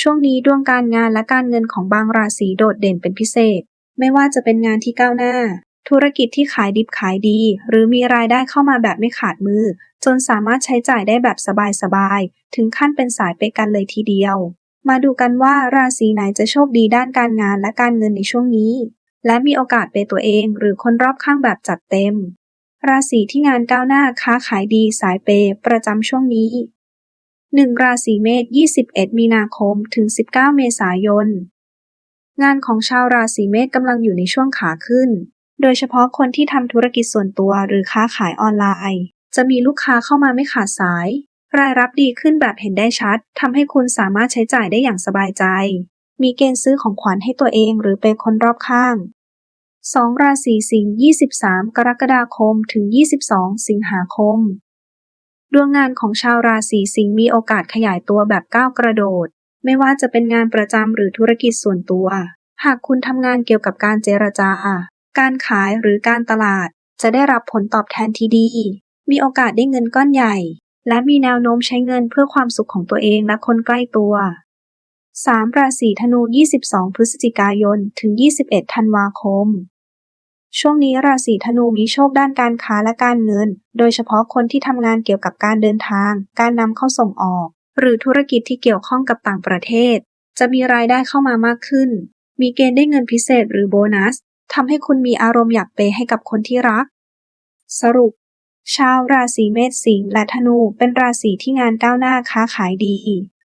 ช่วงนี้ดวงการงานและการเงินของบางราศีโดดเด่นเป็นพิเศษ ไม่ว่าจะเป็นงานที่ก้าวหน้า ธุรกิจที่ขายดิบขายดี หรือมีรายได้เข้ามาแบบไม่ขาดมือ จนสามารถใช้จ่ายได้แบบสบายๆ ถึงขั้นเป็นสายไปกันเลยทีเดียว มาดูกันว่าราศีไหนจะโชคดีด้านการงานและการเงินในช่วงนี้ และมีโอกาสเปย์ตัวเองหรือคนรอบข้างแบบจัดเต็ม ราศีที่งานก้าวหน้าค้าขายดีสายเปประจำช่วงนี้ 1ราศีเมษ21มีนาคม ถึง19เมษายน งานของชาวราศีเมษกำลังอยู่ในช่วงขาขึ้น โดยเฉพาะคนที่ทำธุรกิจส่วนตัวหรือค้าขายออนไลน์ จะมีลูกค้าเข้ามาไม่ขาดสาย รายรับดีขึ้นแบบเห็นได้ชัด ทำให้คุณสามารถใช้จ่ายได้อย่างสบายใจ มีเกณฑ์ซื้อของขวัญให้ตัวเองหรือเป็นคนรอบข้าง 2 ราศีสิงห์ 23 กรกฎาคม ถึง 22 สิงหาคม ดวงงานของชาวราศีสิงห์มีโอกาสขยายตัวแบบก้าวกระโดด ไม่ว่าจะเป็นงานประจำหรือธุรกิจส่วนตัว หากคุณทำงานเกี่ยวกับการเจรจา การขายหรือการตลาด จะได้รับผลตอบแทนที่ดี มีโอกาสได้เงินก้อนใหญ่ และมีแนวโน้มใช้เงินเพื่อความสุขของตัวเองและคนใกล้ตัว 3 ราศีธนู 22 พฤศจิกายน ถึง 21 ธันวาคม ช่วงนี้ราศีธนูมีโชคด้านการค้าและการเงิน โดยเฉพาะคนที่ทำงานเกี่ยวกับการเดินทาง การนำเข้าส่งออก หรือธุรกิจที่เกี่ยวข้องกับต่างประเทศ จะมีรายได้เข้ามามากขึ้น มีเกณฑ์ได้เงินพิเศษหรือโบนัสทำให้คุณมีอารมณ์อยากเปย์ให้กับคนที่รัก สรุป ชาวราศีเมษสิงห์และธนูเป็นราศีที่งานก้าวหน้าค้าขายดี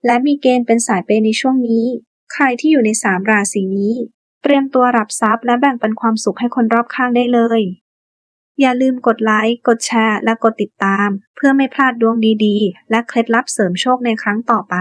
และมีเกณฑ์เป็นสายเปย์ในช่วงนี้ ใครที่อยู่ในสามราศีนี้ เตรียมตัวรับทรัพย์และแบ่งปันความสุขให้คนรอบข้างได้เลย อย่าลืมกดไลค์ กดแชร์ และกดติดตาม เพื่อไม่พลาดดวงดีๆ และเคล็ดลับเสริมโชคในครั้งต่อไป